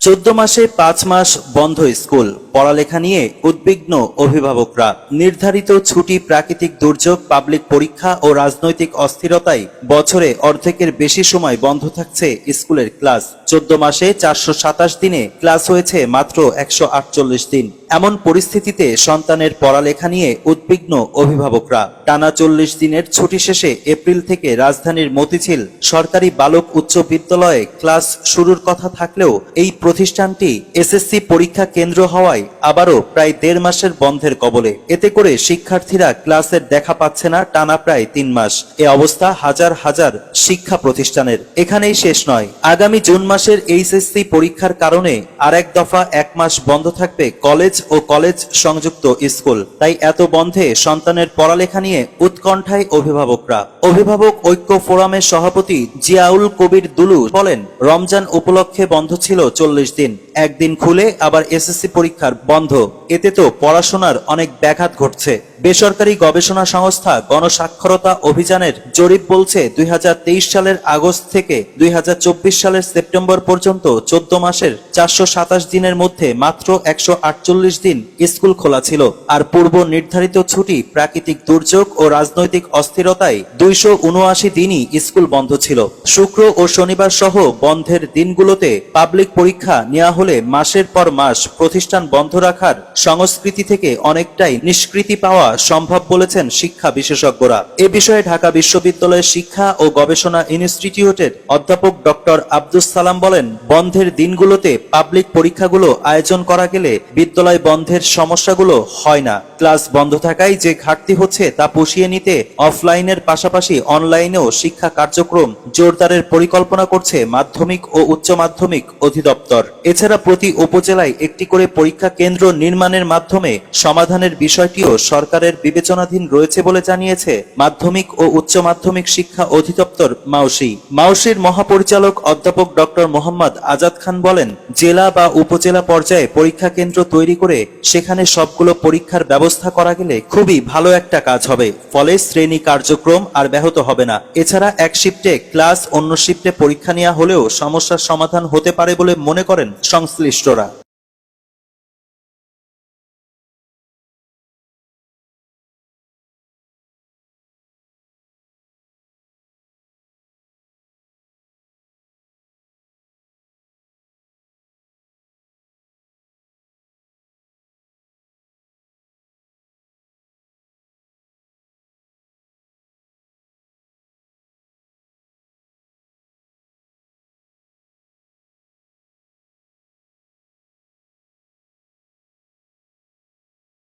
চোদ্দ মাসে পাঁচ মাস বন্ধ স্কুল। পড়ালেখা নিয়ে উদ্বিগ্ন অভিভাবকরা। নির্ধারিত ছুটি প্রাকৃতিক দুর্যোগ, পাবলিক পরীক্ষা ও রাজনৈতিক অস্থিরতায় বছরে অর্ধেকের বেশি সময় বন্ধ থাকছে স্কুলের ক্লাস। চোদ্দ মাসে চারশো সাতাশ দিনে ক্লাস হয়েছে মাত্র একশো আটচল্লিশ দিন। এমন পরিস্থিতিতে সন্তানের পড়ালেখা নিয়ে উদ্বিগ্ন অভিভাবকরা। টানা চল্লিশ দিনের ছুটি শেষে এপ্রিল থেকে রাজধানীর মতিঝিল সরকারি বালক উচ্চ বিদ্যালয়ে ক্লাস শুরুর কথা থাকলেও এই প্রতিষ্ঠানটি এসএসসি পরীক্ষা কেন্দ্র হওয়ায় আবারও প্রায় দেড় মাসের বন্ধের কবলে। এতে করে শিক্ষার্থীরা ক্লাসের দেখা পাচ্ছে না টানা প্রায় তিন মাস। এ অবস্থা হাজার হাজার শিক্ষা প্রতিষ্ঠানের। এখানেই শেষ নয়। আগামী জুন মাসের এইচএসসি পরীক্ষার কারণে আরেক দফা এক মাস বন্ধ থাকবে কলেজ ও কলেজ সংযুক্ত স্কুল। তাই এত বন্ধে সন্তানের পড়ালেখা নিয়ে উৎকণ্ঠায় অভিভাবকরা। অভিভাবক ঐক্য ফোরামের সভাপতি জিয়াউল কবির দুলু বলেন, রমজান উপলক্ষে বন্ধ ছিল চল্লিশ দিন। একদিন খুলে আবার এসএসসি পরীক্ষার বন্ধ। এতে তো পড়াশোনার অনেক ব্যাঘাত ঘটছে। বেসরকারি গবেষণা সংস্থা গণস্বাক্ষরতা অভিযানের জরিপ বলছে দুই হাজার সালের আগস্ট থেকে দুই হাজার চব্বিশ সালের সেপ্টেম্বর পর্যন্ত চোদ্দ মাসের চারশো সাতাশ দিনের মধ্যে মাত্র একশো আটচল্লিশ দিন স্কুল খোলা ছিল। আর পূর্ব নির্ধারিত ছুটি প্রাকৃতিক দুর্যোগ ও রাজনৈতিক অস্থিরতায় দুইশো উনআশি দিনই স্কুল বন্ধ ছিল। শুক্র ও শনিবার সহ বন্ধের দিনগুলোতে পাবলিক পরীক্ষা নেওয়া হলে মাসের পর মাস প্রতিষ্ঠান বন্ধ রাখার সংস্কৃতি থেকে অনেকটাই নিষ্কৃতি পাওয়া সম্ভব বলেছেন শিক্ষা বিশেষজ্ঞরা। এ বিষয়ে ঢাকা বিশ্ববিদ্যালয়ের শিক্ষা ও গবেষণা ইনস্টিটিউটের অধ্যাপক ডক্টর আব্দুস সালাম বলেন, বন্ধের দিনগুলোতে পাবলিক পরীক্ষাগুলো আয়োজন করা গেলে বিদ্যালয় বন্ধের সমস্যাগুলো হয় না। ক্লাস বন্ধ থাকায় যে ঘাটতি হচ্ছে তা পুষিয়ে নিতে অফলাইনের পাশাপাশি অনলাইনেও শিক্ষা কার্যক্রম জোরদারের পরিকল্পনা করছে মাধ্যমিক ও উচ্চ মাধ্যমিক অধিদপ্তর। এছাড়া প্রতি উপজেলায় একটি করে পরীক্ষা কেন্দ্র নির্মাণের মাধ্যমে সমাধানের বিষয়টিও সরকারের বিবেচনাধীন রয়েছে বলে জানিয়েছে মাধ্যমিক ও উচ্চ মাধ্যমিক শিক্ষা অধিদপ্তর। মাউসি। মাউসির মহাপরিচালক অধ্যাপক ডক্টর মোহাম্মদ আজাদ খান বলেন, জেলা বা উপজেলা পর্যায়ে পরীক্ষা কেন্দ্র তৈরি করে সেখানে সবগুলো পরীক্ষার ব্যবস্থা করা গেলে খুবই ভালো একটা কাজ হবে। ফলে শ্রেণি কার্যক্রম আর ব্যাহত হবে না। এছাড়া এক শিফটে ক্লাস অন্য শিফটে পরীক্ষা নেওয়া হলেও সমস্যার সমাধান হতে পারে বলে মনে করেন সংশ্লিষ্টরা।